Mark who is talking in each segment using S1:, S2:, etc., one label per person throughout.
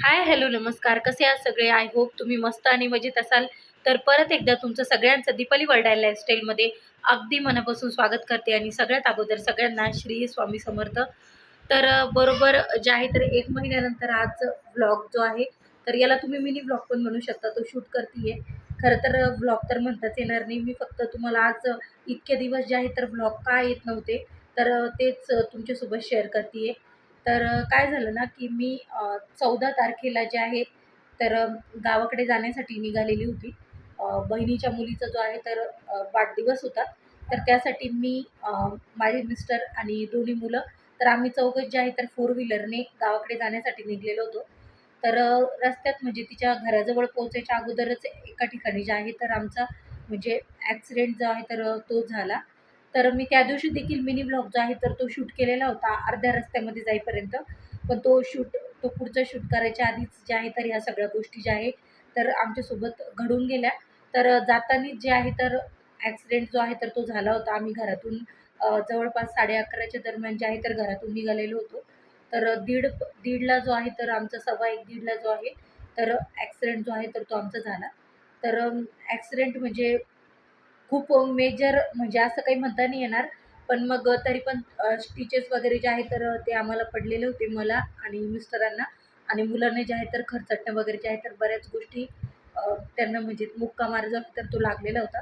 S1: Hi hello नमस्कार. कसे आहात सगळे? आय होप तुम्ही मस्त आणि मजेत असाल. तर परत एकदा तुमचं सगळ्यांचं दीपाली वर्ल्ड लाईफस्टाईलमध्ये अगदी मनापासून स्वागत करते आणि सगळ्यात अगोदर सगळ्यांना श्री स्वामी समर्थ. तर बरोबर जे आहे तर एक महिन्यानंतर आज व्लॉग जो आहे तर याला तुम्ही मिनी ब्लॉग पण म्हणू शकता. तो शूट करते खरं तर व्लॉग तर म्हणताच येणार नाही. मी फक्त तुम्हाला आज इतके दिवस जे आहे तर व्लॉग का येत नव्हते तर तेच तुमच्यासोबत शेअर करते तर काय झालं ना की मी चौदा तारखेला जे आहे तर गावाकडे जाण्यासाठी निघालेली होती. बहिणीच्या मुलीचा जो आहे तर वाढदिवस होता. तर त्यासाठी मी माझे मिस्टर आणि दोन्ही मुलं तर आम्ही चौघं जे आहे तर फोर व्हीलरने गावाकडे जाण्यासाठी निघलेलो होतो. तर रस्त्यात म्हणजे तिच्या घराजवळ पोहोचायच्या अगोदरच एका ठिकाणी जे आहे तर आमचा म्हणजे ॲक्सिडेंट जो आहे तर तो झाला. तर मी त्या दिवशी देखील मिनी ब्लॉग जो आहे तर तो शूट केलेला होता अर्ध्या रस्त्यामध्ये जाईपर्यंत. पण तो शूट तो पुढचा शूट करायच्या आधीच जे आहे तर ह्या सगळ्या गोष्टी ज्या आहेत तर आमच्यासोबत घडून गेल्या. तर जातानाच जाताना जे आहे तर ॲक्सिडेंट जो आहे तर तो झाला होता. आम्ही घरातून जवळपास साडे अकराच्या दरम्यान जे आहे तर घरातून निघालेलो होतो. तर दीड दीडला जो आहे तर आमचा सव्वा एक दीडला जो आहे तर ॲक्सिडेंट जो आहे तर तो आमचा झाला. तर ॲक्सिडेंट म्हणजे खूप मेजर म्हणजे असं काही म्हणता नाही येणार. पण मग तरी पण स्टिचेस वगैरे जे आहे तर ते आम्हाला पडलेले होते मला आणि मिस्टरांना. आणि मुलांना जे आहे तर खरचटणं वगैरे जे आहे तर बऱ्याच गोष्टी त्यांना म्हणजे मुक्का मार जो तर तो लागलेला होता.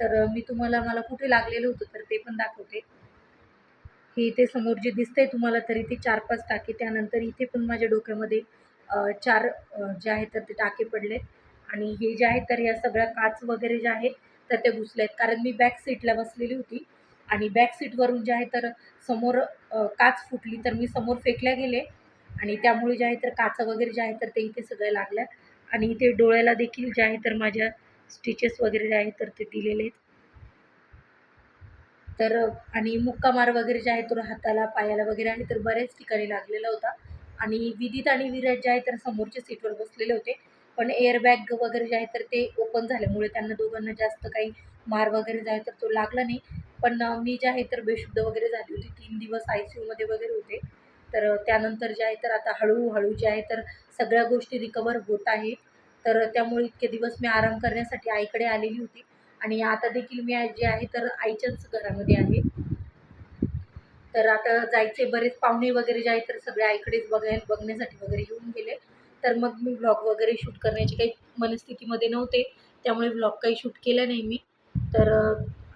S1: तर मी तुम्हाला मला कुठे लागलेलं होतं तर ते पण दाखवते. हे इथे समोर जे दिसतंय तुम्हाला तर इथे चार पाच टाके. त्यानंतर इथे पण माझ्या डोक्यामध्ये चार जे आहे तर ते टाके पडले आणि हे जे आहे तर या सगळ्या काच वगैरे जे आहेत तर ते घुसले आहेत. कारण मी बॅक सीटला बसलेली होती आणि बॅक सीटवरून जे आहे तर समोर काच फुटली तर मी समोर फेकल्या गेले आणि त्यामुळे जे आहे तर काचा वगैरे जे आहे तर ते इथे सगळ्या लागल्या आणि इथे डोळ्याला देखील जे आहे तर माझ्या स्टिचेस वगैरे जे आहे तर ते दिलेले आहेत. तर आणि मुक्कामार वगैरे जे आहे तर हाताला पायाला वगैरे आहे तर बऱ्याच ठिकाणी लागलेला होता आणि विदित आणि विराज जे आहे तर समोरच्या सीटवर बसलेले होते. पण एअरबॅग वगैरे जे आहे तर ते ओपन झाल्यामुळे त्यांना दोघांना जास्त काही मार वगैरे जाय आहे तर तो लागला नाही. पण मी जे आहे तर बेशुद्ध वगैरे झाली होती. तीन दिवस आय सी यूमध्ये वगैरे होते. तर त्यानंतर जे आहे तर आता हळूहळू जे आहे तर सगळ्या गोष्टी रिकवर होत आहे तर त्यामुळे इतके दिवस मी आराम करण्यासाठी आईकडे आलेली होती. आणि आता देखील मी जे आहे तर आईच्याच घरामध्ये आहे. तर आता जायचे बरेच पाहुणे वगैरे जे आहे तर सगळे आईकडेच बघाय बघण्यासाठी वगैरे येऊन गेले. तर मग मी व्लॉग वगैरे शूट करण्याची काही मनस्थितीमध्ये नव्हते. त्यामुळे व्लॉग काही शूट केला नाही मी. तर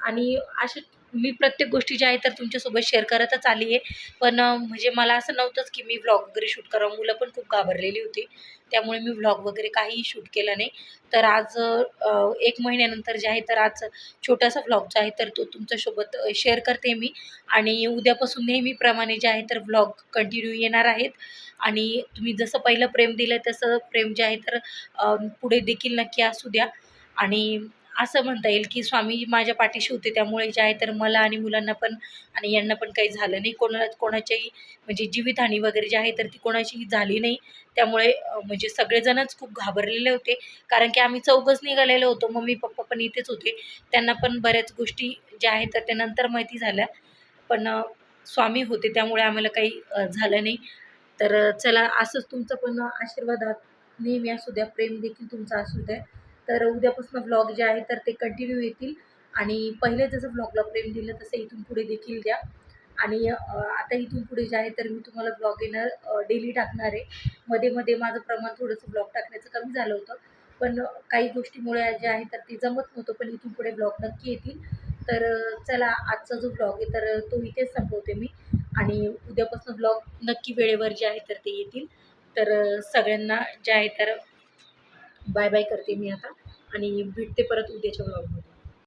S1: आणि असे मी प्रत्येक गोष्टी ज्या आहेत तर तुमच्यासोबत शेअर करतच आली आहे. पण म्हणजे मला असं नव्हतंच की मी व्लॉग वगैरे शूट करावं. मुलं पण खूप घाबरलेली होती. त्यामुळे मी व्लॉग वगैरे काहीही शूट केला नाही. तर आज एक महिन्यानंतर जे आहे तर आज छोटासा व्लॉग जो आहे तर तो तुमच्यासोबत शेअर करते मी. आणि उद्यापासून नेहमीप्रमाणे जे आहे तर व्लॉग कंटिन्यू येणार आहेत. आणि तुम्ही जसं पहिलं प्रेम दिलं तसं प्रेम जे आहे तर पुढे देखील नक्की असू द्या. आणि असं म्हणता येईल की स्वामी माझ्या पाठीशी होते त्यामुळे जे आहे तर मला आणि मुलांना पण आणि यांना पण काही झालं नाही. कोणाला कोणाच्याही म्हणजे जीवितहानी वगैरे जी आहे तर ती कोणाचीही झाली नाही. त्यामुळे म्हणजे सगळेजणच खूप घाबरलेले होते. कारण की आम्ही चौघच निघालेलो होतो. मम्मी पप्पा पण इथेच होते. त्यांना पण बऱ्याच गोष्टी ज्या आहेत तर त्या नंतर माहिती झाल्या. पण स्वामी होते त्यामुळे आम्हाला काही झालं नाही. तर चला असंच तुमचं पण आशीर्वादात नेहमी असू द्या. प्रेम देखील तुमचं असू द्या. तर उद्यापासून व्लॉग जे आहे तर ते कंटिन्यू येतील. आणि पहिले जसं व्लॉगला प्रेम दिलं तसं इथून पुढे देखील द्या. आणि आता इथून पुढे जे आहे तर मी तुम्हाला ब्लॉग येणार डेली टाकणार आहे. मध्ये मध्ये माझं प्रमाण थोडंसं ब्लॉग टाकण्याचं कमी झालं होतं. पण काही गोष्टीमुळे जे आहे तर ते जमत नव्हतं पण इथून पुढे ब्लॉग नक्की येतील. तर चला आजचा जो ब्लॉग आहे तर तो इथेच संपवते मी. आणि उद्यापासून ब्लॉग नक्की वेळेवर जे आहे तर ते येतील. तर सगळ्यांना जे आहे तर बाय बाय करते मी आता. आणि भेटते परत उद्याच्या ब्लॉगमध्ये